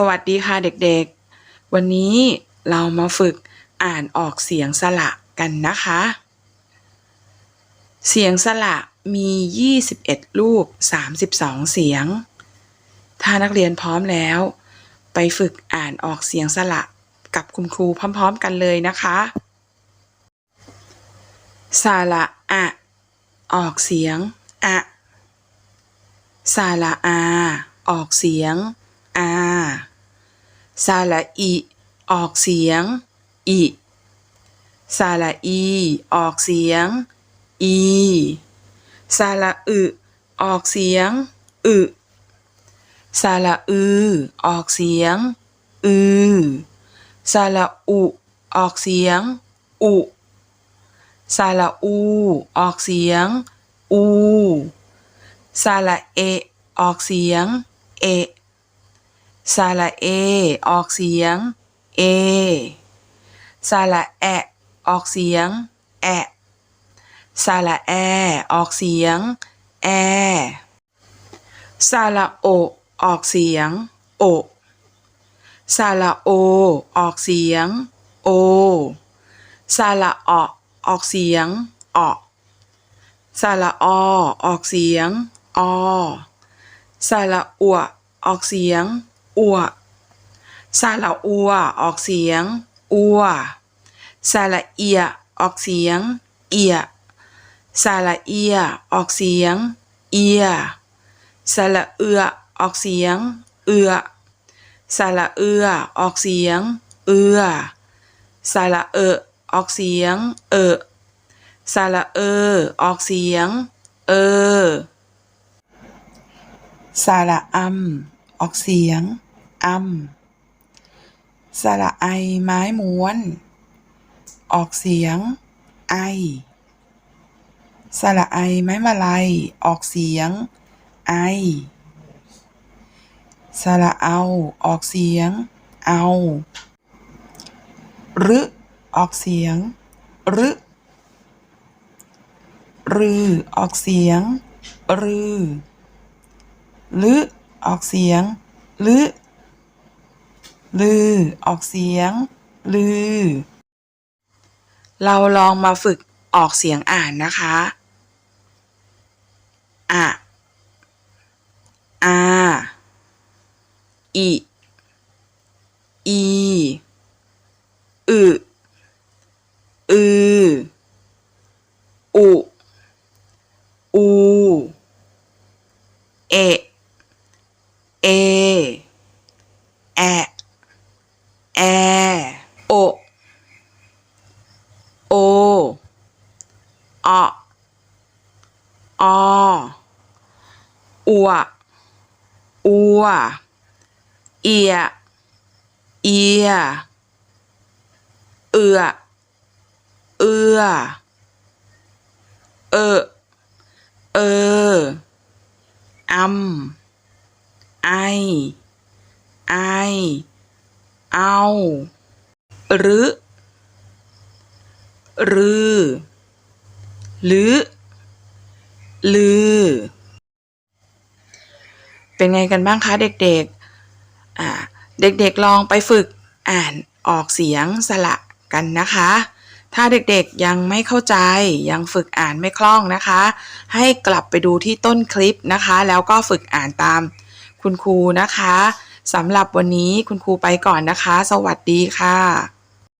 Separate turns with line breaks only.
สวัสดีค่ะเด็กๆ วันนี้เรามาฝึกอ่านออกเสียงสระกันนะคะ เสียงสระมี 21 รูป 32 เสียง ถ้านักเรียนพร้อมแล้ว ไปฝึกอ่านออกเสียงสระกับคุณครูพร้อมๆกันเลยนะคะ สระอะ ออกเสียงอะ สระอา ออกเสียง อาสระอิ ออกเสียง อิสระอี ออกเสียง อีสระอึ ออกเสียง อึสระอือ ออกเสียง อือสระอุ ออกเสียง อุสระอู ออกเสียง อูสระเอ ออกเสียง เอ สระเอ ออกเสียง เอ สระแอะ ออกเสียง แอะสระแอ ออกเสียง แอสระโอ ออกเสียง โอสระโอ ออกเสียง โอสระออออกเสียง ออสระอออกเสียงอสระอัวออกเสียง อัวสระอัว ออกเสียง อัวสระเอีย ออกเสียง เอียสระเอีย ออกเสียง เอียสระเอือ ออกเสียง เอือสระเอือ ออกเสียง เอือสระเออออกเสียง เออสระเออ ออกเสียง เออสระอัมออกเสียง อัมสระไอไม้ม้วน ออกเสียง ไอ สระไอไม้มาลัย ออกเสียง ไอ สระเอา ออกเสียง เอารึออกเสียง รึรือออกเสียง รือลึออกเสียงลึ ลือ ออกเสียง ลือ เราลองมาฝึกออกเสียงอ่านนะคะอะอาอิอีอึอืออุอูเอ แอ แอ โอ โออะออัวอัวเอีย เอีย เอือ เอือ เออ เอออัมไอ ไอ เอา หรือ รือ หรือ ลือ เป็นไงกันบ้างคะเด็กๆ อ่า เด็กๆลองไปฝึกอ่านออกเสียงสระกันนะคะ ถ้าเด็กๆยังไม่เข้าใจยังฝึกอ่านไม่คล่องนะคะ ให้กลับไปดูที่ต้นคลิปนะคะ แล้วก็ฝึกอ่านตามคุณครูนะคะสำหรับวันนี้คุณครูไปก่อนนะคะ สวัสดีค่ะ